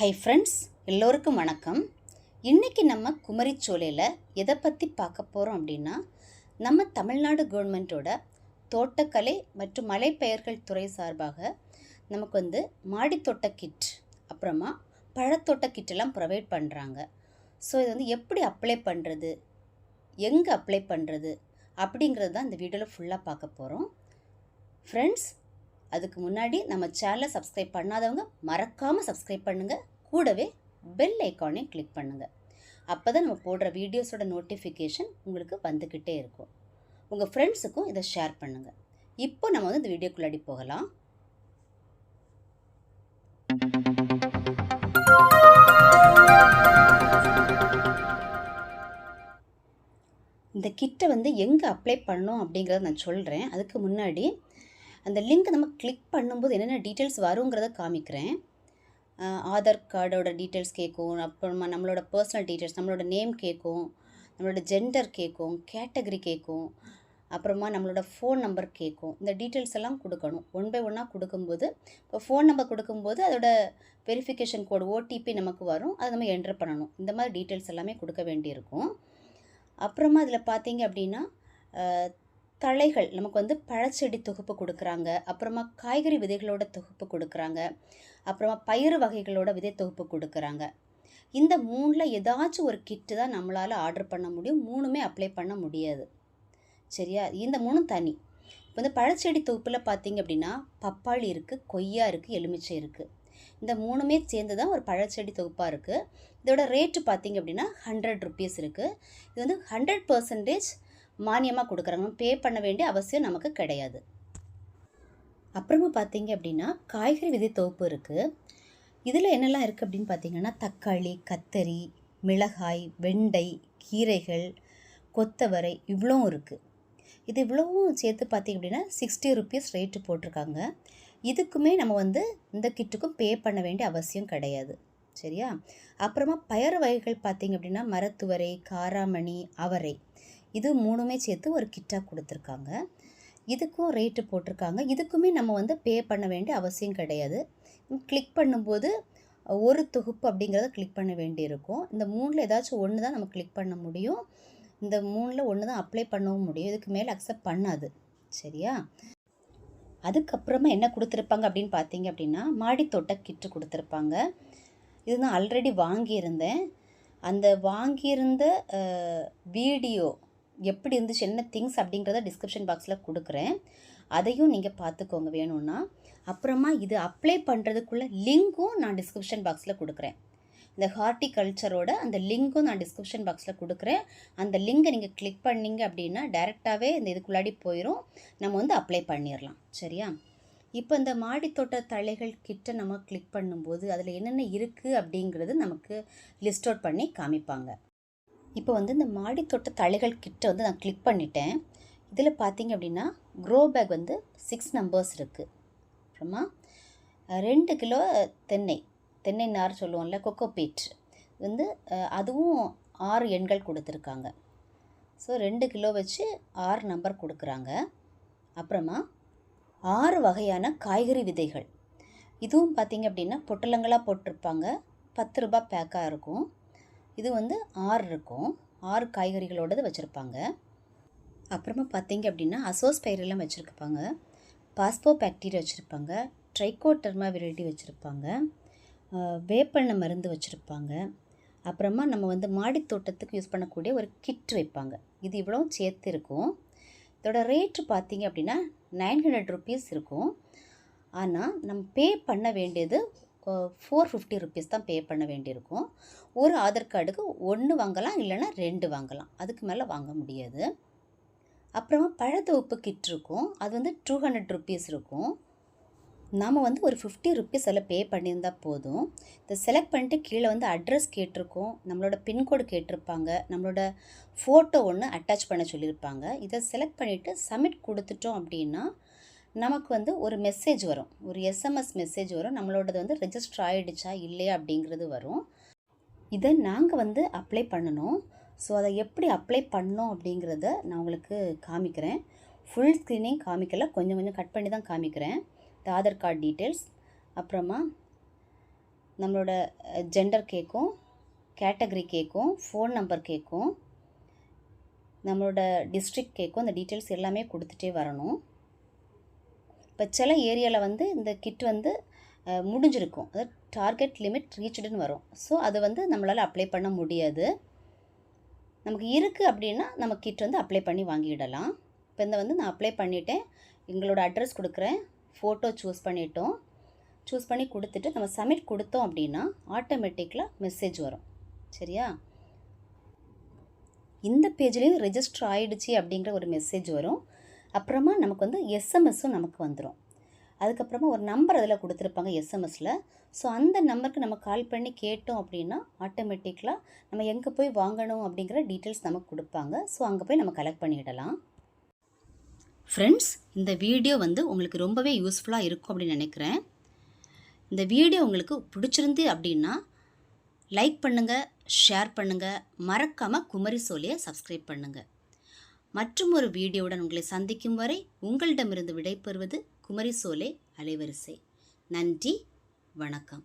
Hi friends எல்லோருக்கும் வணக்கம். இன்றைக்கி நம்ம குமரிச்சோலையில் எதை பற்றி பார்க்க போகிறோம் அப்படின்னா நம்ம தமிழ்நாடு கவர்மெண்ட்டோட தோட்டக்கலை மற்றும் மலைப்பெயர்கள் துறை சார்பாக நமக்கு வந்து மாடித்தோட்ட கிட் அப்புறமா பழத்தோட்ட கிட்டெல்லாம் ப்ரொவைட் பண்ணுறாங்க ஸோ இது வந்து எப்படி அப்ளை பண்ணுறது எங்கே அப்ளை பண்ணுறது அப்படிங்கிறது தான் இந்த வீடியோவில் ஃபுல்லாக பார்க்க போகிறோம் ஃப்ரெண்ட்ஸ் அதுக்கு முன்னாடி நம்ம சேனலை சப்ஸ்கிரைப் பண்ணாதவங்க மறக்காமல் சப்ஸ்கிரைப் பண்ணுங்கள் கூடவே பெல் ஐக்கானே கிளிக் பண்ணுங்கள் அப்போ தான் நம்ம போடுற வீடியோஸோட நோட்டிஃபிகேஷன் உங்களுக்கு வந்துக்கிட்டே இருக்கும். உங்கள் ஃப்ரெண்ட்ஸுக்கும் இதை ஷேர் பண்ணுங்கள் இப்போ நம்ம வந்து இந்த வீடியோக்குள்ளாடி போகலாம். இந்த கிட்டை வந்து எங்கே அப்ளை பண்ணோம் அப்படிங்கிறத நான் சொல்கிறேன் அதுக்கு முன்னாடி அந்த லிங்க் நம்ம கிளிக் பண்ணும்போது என்னென்ன டீட்டெயில்ஸ் வருங்கிறத காமிக்கிறேன். ஆதார் கார்டோட டீட்டெயில்ஸ் கேட்கும் அப்புறமா நம்மளோட பர்சனல் டீட்டெயில்ஸ் நம்மளோட நேம் கேட்கும் நம்மளோட ஜெண்டர் கேட்கும் கேட்டகரி கேட்கும் அப்புறமா நம்மளோட ஃபோன் நம்பர் கேட்கும். இந்த டீட்டெயில்ஸ் எல்லாம் கொடுக்கணும். ஒன் பை ஒன்னாக கொடுக்கும்போது இப்போ ஃபோன் நம்பர் கொடுக்கும்போது அதோட வெரிஃபிகேஷன் கோடு ஓடிபி நமக்கு வரும். அதை நம்ம என்டர் பண்ணணும். இந்த மாதிரி டீட்டெயில்ஸ் எல்லாமே கொடுக்க வேண்டியிருக்கும். அப்புறமா இதில் பார்த்தீங்க அப்படின்னா தழைகள் நமக்கு வந்து பழச்செடி தொகுப்பு கொடுக்குறாங்க. அப்புறமா காய்கறி விதைகளோட தொகுப்பு கொடுக்குறாங்க. அப்புறமா பயிறு வகைகளோட விதை தொகுப்பு கொடுக்குறாங்க. இந்த மூணில் ஏதாச்சும் ஒரு கிட்டு தான் நம்மளால் ஆர்டர் பண்ண முடியும். மூணுமே அப்ளை பண்ண முடியாது. சரியா? இந்த மூணும் தனி. இப்போ வந்து பழச்செடி தொகுப்பில் பார்த்தீங்க அப்படின்னா பப்பாளி இருக்குது கொய்யா இருக்குது எலுமிச்சை இருக்குது இந்த மூணுமே சேர்ந்து தான் ஒரு பழச்செடி தொகுப்பாக இருக்குது இதோட ரேட்டு பார்த்தீங்க அப்படின்னா ஹண்ட்ரட் ருபீஸ் இருக்குது இது வந்து ஹண்ட்ரட் பர்சன்டேஜ் மானியமாக கொடுக்குறாங்க பே பண்ண வேண்டிய அவசியம் நமக்கு கிடையாது. அப்புறமா பார்த்தீங்க அப்படின்னா காய்கறி விதை தொகுப்பு இருக்குது இதில் என்னெல்லாம் இருக்குது அப்படின்னு பார்த்தீங்கன்னா தக்காளி கத்தரி மிளகாய் வெண்டை கீரைகள் கொத்தவரை இவ்வளோவும் இருக்குது இது இவ்வளவும் சேர்த்து பார்த்தீங்க அப்படின்னா சிக்ஸ்டி ருபீஸ் ரேட்டு போட்டிருக்காங்க. இதுக்குமே நம்ம வந்து இந்த கிட்டுக்கும் பே பண்ண வேண்டிய அவசியம் கிடையாது. சரியா? அப்புறமா பயறு வகைகள் பார்த்தீங்க அப்படின்னா மரத்துவரை காராமணி அவரை. இது மூணுமே சேர்த்து ஒரு கிட்டாக கொடுத்துருக்காங்க. இதுக்கும் ரேட்டு போட்டிருக்காங்க. இதுக்குமே நம்ம வந்து பே பண்ண வேண்டிய அவசியம் கிடையாது. கிளிக் பண்ணும்போது ஒரு தொகுப்பு அப்படிங்கிறத கிளிக் பண்ண வேண்டியிருக்கும். இந்த மூணில் ஏதாச்சும் ஒன்று தான் நம்ம கிளிக் பண்ண முடியும். இந்த மூணில் ஒன்று தான் அப்ளை பண்ணவும் முடியும். இதுக்கு மேலே அக்செப்ட் பண்ணாது. சரியா? அதுக்கப்புறமா என்ன கொடுத்துருப்பாங்க அப்படின்னு பார்த்தீங்க அப்படின்னா மாடித்தோட்ட கிட்டு கொடுத்துருப்பாங்க. இது நான் ஆல்ரெடி வாங்கியிருந்தேன். அந்த வாங்கியிருந்த வீடியோ எப்படி இருந்துச்சு என்ன திங்ஸ் அப்படிங்கிறத டிஸ்கிரிப்ஷன் பாக்ஸில் கொடுக்குறேன். அதையும் நீங்கள் பார்த்துக்கோங்க வேணும்னா. அப்புறமா இது அப்ளை பண்ணுறதுக்குள்ள லிங்க்கும் நான் டிஸ்கிரிப்ஷன் பாக்ஸில் கொடுக்குறேன். இந்த ஹார்ட்டிகல்ச்சரோட அந்த லிங்க்கும் நான் டிஸ்கிரிப்ஷன் பாக்ஸில் கொடுக்குறேன். அந்த லிங்கை நீங்கள் கிளிக் பண்ணீங்க அப்படின்னா டைரெக்டாகவே இந்த இதுக்குள்ளாடி போயிடும் நம்ம வந்து அப்ளை பண்ணிடலாம் சரியா? இப்போ இந்த மாடித்தோட்ட தழைகள் கிட்ட நம்ம கிளிக் பண்ணும்போது அதில் என்னென்ன இருக்குது அப்படிங்கிறது நமக்கு லிஸ்ட் அவுட் பண்ணி காமிப்பாங்க. இப்போ வந்து இந்த மாடித்தோட்ட தழைகள் கிட்ட வந்து நான் கிளிக் பண்ணிட்டேன். இதில் பார்த்தீங்க அப்படின்னா க்ரோ பேக் வந்து சிக்ஸ் நம்பர்ஸ் இருக்குது அப்புறமா ரெண்டு கிலோ தென்னை தென்னை. நார் சொல்லுவோம்ல கொக்கோ பீட் வந்து அதுவும் ஆறு எண்கள் கொடுத்துருக்காங்க. ஸோ ரெண்டு கிலோ வச்சு ஆறு நம்பர் கொடுக்குறாங்க. அப்புறமா ஆறு வகையான காய்கறி விதைகள். இதுவும் பார்த்தீங்க அப்படின்னா பொட்டலங்களாக போட்டிருப்பாங்க. பத்து ரூபாய் பேக்காக இருக்கும். இது வந்து ஆறு இருக்கும். ஆறு காய்கறிகளோடது வச்சுருப்பாங்க. அப்புறமா பார்த்தீங்க அப்படின்னா அசோஸ்பைரெல்லாம் வச்சுருப்பாங்க. பாஸ்போ பாக்டீரியா வச்சுருப்பாங்க. ட்ரைகோடர்மா விரைட்டி வச்சுருப்பாங்க. வேப்பெண்ணெய் மருந்து வச்சுருப்பாங்க. அப்புறமா நம்ம வந்து மாடித் தோட்டத்துக்கு யூஸ் பண்ணக்கூடிய ஒரு கிட் வைப்பாங்க. இது இவ்வளோ சேர்த்து இருக்கும். இதோட ரேட்டு பார்த்தீங்க அப்படின்னா நைன் ஹண்ட்ரட் ருபீஸ் இருக்கும். ஆனால் நம்ம பே பண்ண வேண்டியது ஃபோர் ஃபிஃப்டி ருபீஸ் தான் பே பண்ண வேண்டியிருக்கும். ஒரு ஆதார் கார்டுக்கு ஒன்று வாங்கலாம் இல்லைன்னா ரெண்டு வாங்கலாம். அதுக்கு மேலே வாங்க முடியாது. அப்புறமா பழத்தொகுப்பு கிட் இருக்கும். அது வந்து டூ ஹண்ட்ரட் ருபீஸ் இருக்கும். நாம் வந்து ஒரு ஃபிஃப்டி ருபீஸ் அதில் பே பண்ணியிருந்தால் போதும். இதை செலக்ட் பண்ணிட்டு கீழே வந்து அட்ரஸ் கேட்டிருக்கோம். நம்மளோட பின்கோடு கேட்டிருப்பாங்க. நம்மளோட ஃபோட்டோ ஒன்று அட்டாச் பண்ண சொல்லியிருப்பாங்க. இதை செலக்ட் பண்ணிவிட்டு சப்மிட் கொடுத்துட்டோம் அப்படின்னா நமக்கு வந்து ஒரு மெசேஜ் வரும். ஒரு எஸ்எம்எஸ் மெசேஜ் வரும். நம்மளோடது வந்து ரெஜிஸ்டர் ஆகிடுச்சா இல்லையா அப்படிங்கிறது வரும். இதை நாங்கள் வந்து அப்ளை பண்ணணும். ஸோ அதை எப்படி அப்ளை பண்ணோம் அப்படிங்கிறத நான் உங்களுக்கு காமிக்கிறேன். ஃபுல் ஸ்க்ரீனிங் காமிக்கல. கொஞ்சம் கொஞ்சம் கட் பண்ணி தான் காமிக்கிறேன். இந்த ஆதார் கார்டு டீட்டெயில்ஸ் அப்புறமா நம்மளோட ஜெண்டர் கேட்கும் கேட்டகரி கேட்கும் ஃபோன் நம்பர் கேட்கும் நம்மளோட டிஸ்ட்ரிக்ட் கேட்கும் அந்த டீட்டெயில்ஸ் எல்லாமே கொடுத்துட்டே வரணும். இப்போ சில ஏரியாவில் வந்து இந்த கிட் வந்து முடிஞ்சிருக்கும். அதாவது டார்கெட் லிமிட் ரீச்சுடுன்னு வரும். ஸோ அது வந்து நம்மளால் அப்ளை பண்ண முடியாது. நமக்கு இருக்குது அப்படின்னா நம்ம கிட் வந்து அப்ளை பண்ணி வாங்கிடலாம். இப்போ இந்த வந்து நான் அப்ளை பண்ணிட்டேன். எங்களோட அட்ரஸ் கொடுக்குறேன். ஃபோட்டோ சூஸ் பண்ணிட்டோம். சூஸ் பண்ணி கொடுத்துட்டு நம்ம சப்மிட் கொடுத்தோம் அப்படின்னா ஆட்டோமேட்டிக்கலாக மெசேஜ் வரும். சரியா? இந்த பேஜ்லேயும் ரிஜிஸ்டர் ஆகிடுச்சி அப்படிங்கிற ஒரு மெசேஜ் வரும். அப்புறமா நமக்கு வந்து எஸ்எம்எஸும் நமக்கு வந்துடும் அதுக்கப்புறமா ஒரு நம்பர் அதில் கொடுத்துருப்பாங்க எஸ்எம்எஸில் ஸோ அந்த நம்பருக்கு நம்ம கால் பண்ணி கேட்டோம் அப்படின்னா ஆட்டோமேட்டிக்கலாக நம்ம எங்கே போய் வாங்கணும் அப்படிங்கிற டீட்டெயில்ஸ் நமக்கு கொடுப்பாங்க. ஸோ அங்கே போய் நம்ம கலெக்ட் பண்ணிடலாம். ஃப்ரெண்ட்ஸ் இந்த வீடியோ வந்து உங்களுக்கு ரொம்பவே யூஸ்ஃபுல்லாக இருக்கும் அப்படின்னு நினைக்கிறேன். இந்த வீடியோ உங்களுக்கு பிடிச்சிருந்து அப்படின்னா லைக் பண்ணுங்கள் ஷேர் பண்ணுங்கள் மறக்காமல் குமரி சோலியை சப்ஸ்கிரைப் பண்ணுங்கள் மற்றும் ஒரு வீடியோவுடன் உங்களை சந்திக்கும் வரை உங்களிடமிருந்து விடைபெறுவது குமரி சோலே அலைவரிசை. நன்றி வணக்கம்.